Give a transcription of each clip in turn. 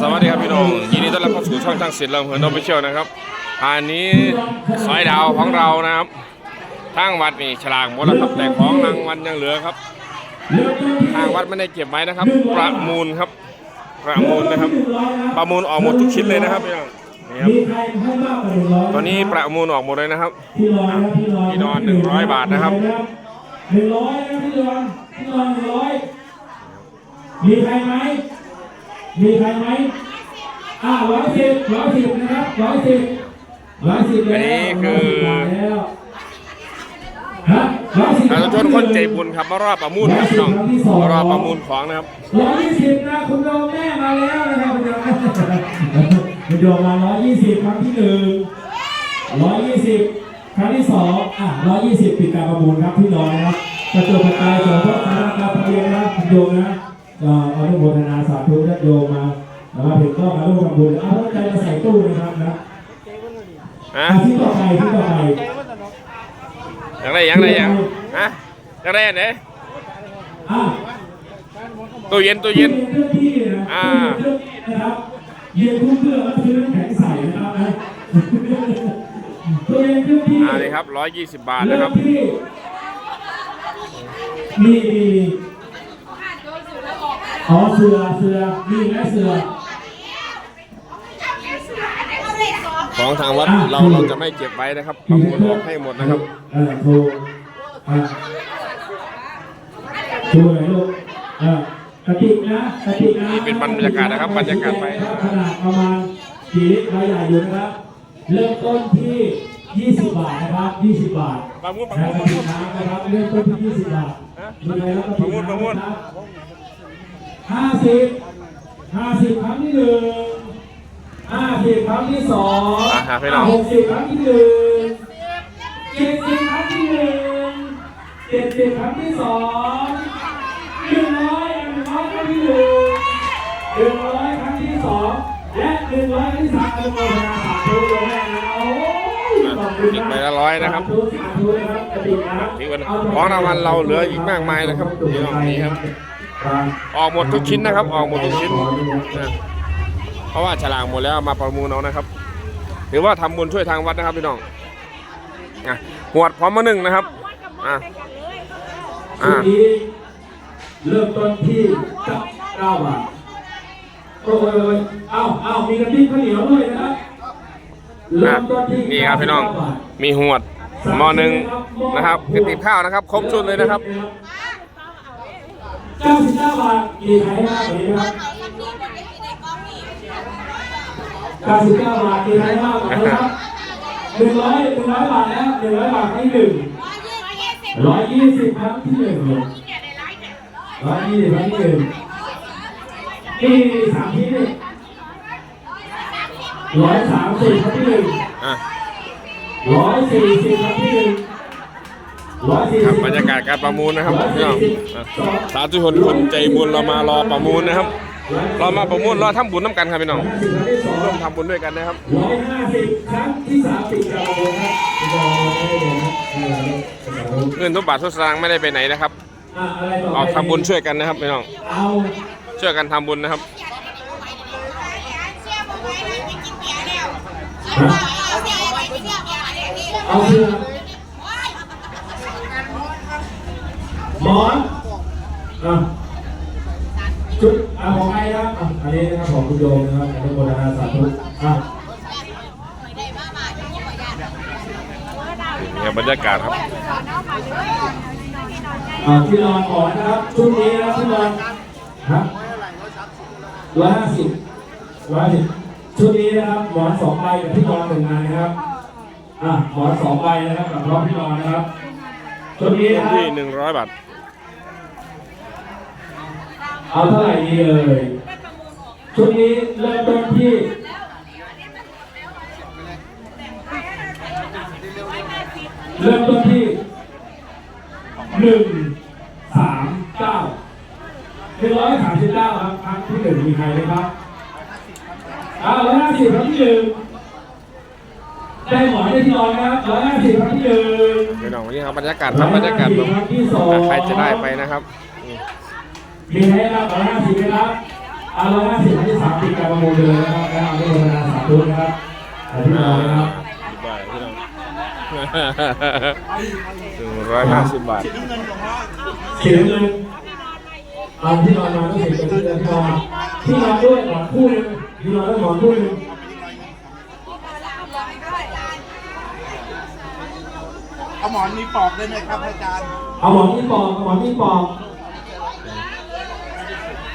สวัสดีครับพี่น้องยินดีต้อนรับเข้าสู่ช่องทางศิลป์ลำเพลินออฟฟิเชียลนะครับอันนี้สอยดาวของเรานะครับทางวัดนี่ฉลากหมดแล้วครับแต่ของรางวัลยังเหลือครับ ทางวัดไม่ได้เก็บไว้นะครับ ประมูลครับ ประมูลนะครับ ประมูลออกหมดทุกชิ้นเลยนะครับพี่น้องนี่ครับตอนนี้ประมูลออกหมดเลยนะครับพี่ลอยครับพี่ลอยบาทนะครับหนึ่งร้อยนะพี่ดอนพี่ดอนหนึ่งร้อยมีใครไหม มีใครไหมอ่าร้อยสิบร้อยสิบนะครับร้อยสิบร้อยสิบแล้วอันนี้คือแล้วฮะร้อยสิบประชาชนคนใจบุญครับมารอบประมูลครับพี่น้องมารอบประมูลของนะครับร้อยยี่สิบนะคุณโดมแม่มาแล้วนะครับคุณโดมคุณโดมมาร้อยยี่สิบครั้งที่หนึ่งร้อยยี่สิบครั้งที่สองอะร้อยยี่สิบปิดการประมูลครับพี่น้อยนะครับกระตุกกระจายส่วนพวกคณะกรรมการนะครับคุณโยมนะ ก็อนุโมทนาสาธุญาติโยมมานะครับเห็นก็มาร่วมทำบุญเอาใจมาใส่ตู้นะครับนะฮะอะที่ต่อไปที่ต่อไปยังไงยังไงยังฮะยังไงอันไหนอะตู้เย็นตู้เย็นเครื่องที่นะอ่าเครื่องที่นะครับเย็นทุกเครื่องแล้วซื้อน้ำแข็งใส่นะครับนะตัวเย็นเครื่องที่อ่านี่ครับ120บาทนะครับเมที่มีมีมี อ๋อเสือเสือมีไหมเสือของทางวัดเราเราจะไม่เก็บไว้นะครับประมูลออกให้หมดนะครับเออโทรอะโทรไหนลูกเออกระติกนะกระติกนะนี่เป็นบรรยากาศนะครับบรรยากาศไปขนาดประมาณกี่ลิตรใบใหญ่อยู่นะครับ เริ่มต้นที่ 20 บาทนะครับ20 บาทประมูลประแล้มูวลก็ติดน้ำนะครับเริ่มต้นที่ 20 บาทมีอะไรแล้วก็ติดน้ำประมูลนะครับ ห้าสิบห้าสิบครั้งที่หนึ่งห้าสิบครั้งที่สองอะครับพี่น้อง หกสิบครั้งที่หนึ่งเจ็ดสิบครั้งที่หนึ่งเจ็ดสิบครั้งที่สองหนึ่งร้อยหนึ่งร้อยครั้งที่หนึ่งหนึ่งร้อยครั้งที่สองและหนึ่งร้อยครั้งที่สามเป็นโมทนาสาธุเลยนะโอ้ยขอบคุณอีกมากใบละร้อยนะครับสาธุสาธุนะครับกระดิ่งนะครับนี่วันของรางวัลเราเหลืออีกมากมายนะครับพี่น้องนี่ครับ ออกหมดทุกชิ้นนะครับ ออกหมดทุกชิ้นนะเพราะว่าฉลากหมดแล้วเอามาประมูลเอานะครับถือว่าทำบุญช่วยทางวัดนะครับพี่น้องอะหวดพร้อมมาหนึ่งนะครับอะชุดนี้เริ่มต้นที่กับเก้าบาทโอ้ยเอ้าเอ้ามีกระติบข้าวเหนียวด้วยนะครับเริ่อะมต้นที่นี่ครับพี่น้อง99บาทมีหวดหมอหนึ่งนะครับกระติบข้าวนะครับ ครบชุดเลยนะครับ เก้าสิบเก้าบาทมีใครให้มากกว่านี้ไหมครับเก้าสิบเก้าบาทมีใครให้มากกว่านี้ครับหนึ่งร้อยหนึ่งร้อยบาทแล้วหนึ่งร้อยบาทที่หนึ่งร้อยยี่สิบครั้งที่หนึ่งร้อยยี่สิบครั้งที่หนึ่งนี่สามที่หนึ่งร้อยสามสิบครั้งที่หนึ่งอะร้อยสี่สิบครั้งที่หนึ่งร้อยสี่ ครับบรรยากาศการประมูลนะครับพี่น้องสาธุชนคนใจบุญเรามารอประมูลนะครับ เรามาประมูลรอทำบุญน้ำกันครับพี่น้องครั้งที่สองร่วมทำบุญด้วยกันนะครับร้อยห้าสิบครั้งที่สามสิบครับผมครับที่เราได้เลยนะเออเงินทุกบาททุกสตางค์ไม่ได้ไปไหนนะครับออะไรต่อออกทำบุญช่วยกันนะครับพี่น้องเอาช่วยกันทำบุญนะครับเอาเสื้อหมอน อะชุดอะของใครครับอะอันนี้นะครับของคุณโยมนะครับอนุโมทนาสาธุอะเนี่ยบรรยากาศครับอะที่นอนก่อนนะครับชุดนี้นะครับที่นอนฮะร้อยห้าสิบร้อยสิบชุดนี้นะครับหมอนสองใบกับที่นอนหนึ่งอันนะครับอะหมอนสองใบนะครับกับพร้อมที่นอนนะครับชุดนี้นะครัที่บหนึ่งร้อยบาท เอาเท่าไหร่ดีเอ่ยชุดนี้เริ่มต้นที่เริ่มต้นที่หนึ่งสามเก้าหนึ่งร้อยสามสิบเก้าครับครั้งที่หนึ่งมีใครไหมครับอ่าร้อยห้าสิบครั้งที่หนึ่งได้หมอนได้ที่นอนนะครับร้อยห้าสิบครั้งที่หนึ่งพี่น้องวันนี้ครับบรรยากาศครับบรรยากาศแบบครั้งที่สองใครจะได้ไปนะครับอื มมีใครรับร้อยห้าสิบไหมครับอ่าร้อยห้าสิบครั้งที่สามปิดการประมูลเลยนะครับแล้วอนุโมทนาสาธุนะครับขอบคุณนะครับบาทพี่น้องหนึ่งร้อยห้าสิบบาทเสียงเงินเอาที่นอนมาต้องเสียงที่นอนที่นอนด้วยหมอนคู่หนึงที่นอนด้วยหมอนคู่หนึงเอาหมอนมีปอกได้ไหมครับอาจารย์ เอาหมอนที่ปอกเอาหมอนที่ปอก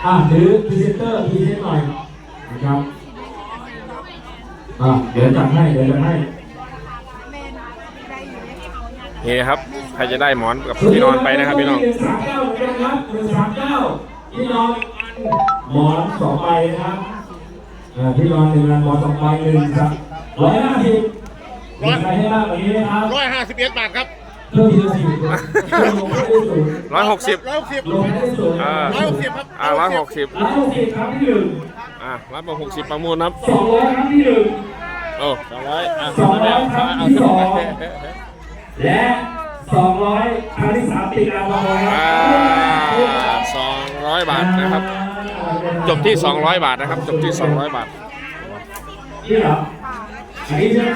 อะถือพรีเซนเตอร์พรีเซนต์หน่อยนะครับอะเดี๋ยวจัดให้เดี๋ยวจัดให้นี่ครับ ใครจะได้หมอนกับที่นอนไปนะครับพี่น้อง หนึ่งสามเก้าเหมือนกันครับหนึ่งสามเก้าที่นอนหมอนสองใบนะครับอ่าที่นอนหนึ่งอันหมอนสองใบหนึ่งครับร้อยห้าสิบมีใครให้มากกว่านี้ไหมครับ ร้อยห้าสิบเอ็ดบาทครับ เพิ่มทีละสี่คนลงไม่ได้ศูนย์ร้อยหกสิบร้อยหกสิบลงไม่ได้ศูนย์อ่าร้อยหกสิบครับอ่าร้อยหกสิบร้อยหกสิบครั้งที่หนึ่งอ่าร้อยหกสิบประมูลครับสองร้อยครั้งที่หนึ่งโอ้สองร้อยอะสองร้อยครั้งที่สองเาและสองร้อยครั้งที่สามติดอาบอยคอ่ารับสองร้อยบาทนะครับ จบที่200บาทนะครับ จบที่200บาทนี่เหรออันนี้ใช่ไหม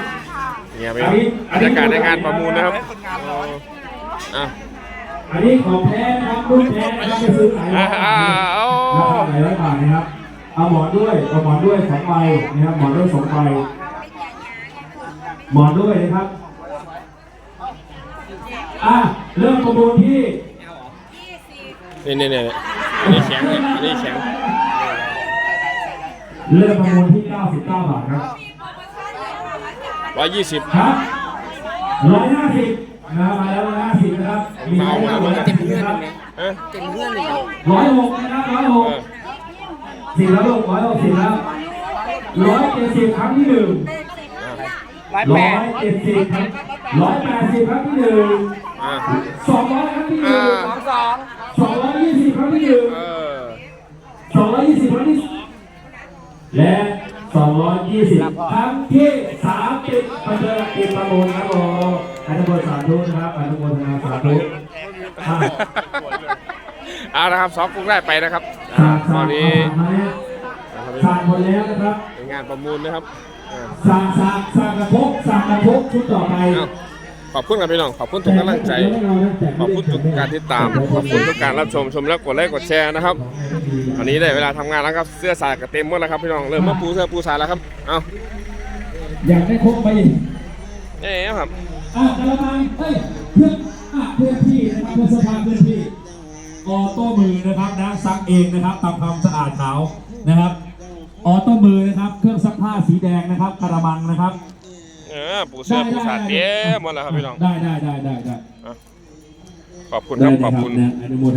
เนี่ยเป็นบรรยากาศในงานประมูลนะครับอะอันนี้ของแท้นะครับรุ่นแท้นะครับไปซื้อขายอ่าราคาอ่าโอ้หลายร้อยบาทนะครับเอาหมอนด้วยเอาหมอนด้วยสองใบนะครับหมอนด้วยสองใบหมอนด้วยนะครับอะเริ่มประมูลที่นี่นี่นี่อันนี้แข็งเนี่ยอันนี้แข็งเริ่มประมูลที่ 99 บาทครับ ร้อยยี่สิบครับ150นะครับมาแล้ว150นะครับมีใครให้ร้อยห้าสิบนะครับเอ๊ะร้อยหกนะครับร้อยหกเออสิบแล้วลูกร้อยหกสิบแล้วร้อยเจ็ดสิบครั้งที่หนึ่งร้อยร้แปอยดเจ็ดสิบครั้งร้อยแปดสิบครั้งที่หนึ่งอะสองร้อยครั้งที่หอ่านึ่งสองร้อยยี่สิบครั้งที่หนึ่งเออสองร้อยยี่สิบครั้งที่สองและ สองร้อยยี่สิบครั้งที่สามสิบประเดิมปิดประมูลครับผมอนุโมทนาสาธุนะครับอนุโมทนาสาธุอะเอาละครับสองกุ้งได้ไปนะครับสาอ่าดตสาอนดนี้สาดหมดแล้วนะครับเป็นงานประมูลนะครับอ่าสาดสาดสาดกระทบสาดกระทบชุดต่อไป เอา ขอบคุณครับพี่น้อง ขอบคุณทุกกำลังใจ ขอบคุณทุกการติดตาม ขอบคุณทุกการรับชม ชมแล้วกดไลค์กดแชร์นะครับ วันนี้ได้เวลาทำงานแล้วครับ เสื้อสายก็เต็มหมดแล้วครับพี่น้อง เริ่มมาปูเสื้อปูสายแล้วครับ เอาอยากได้ครบไปอีกเอ๊ะครับอะกระมังเอ้ยเพื่อนอะเพื่อนพี่นะครับเพื่อนสภาเพื่อนพี่ออโต้มือนะครับนะซักเองนะครับทำความสะอาดขาวนะครับ ออโต้มือนะครับ เครื่องซักผ้าสีแดงนะครับกระมังนะครับเออปูเสื้อปูสายเต็มหมดแล้วครับพี่น้อง ได้ได้ได้ได้ได้ขอบคุณครับขอบคุณได้เลยนะอนุโมท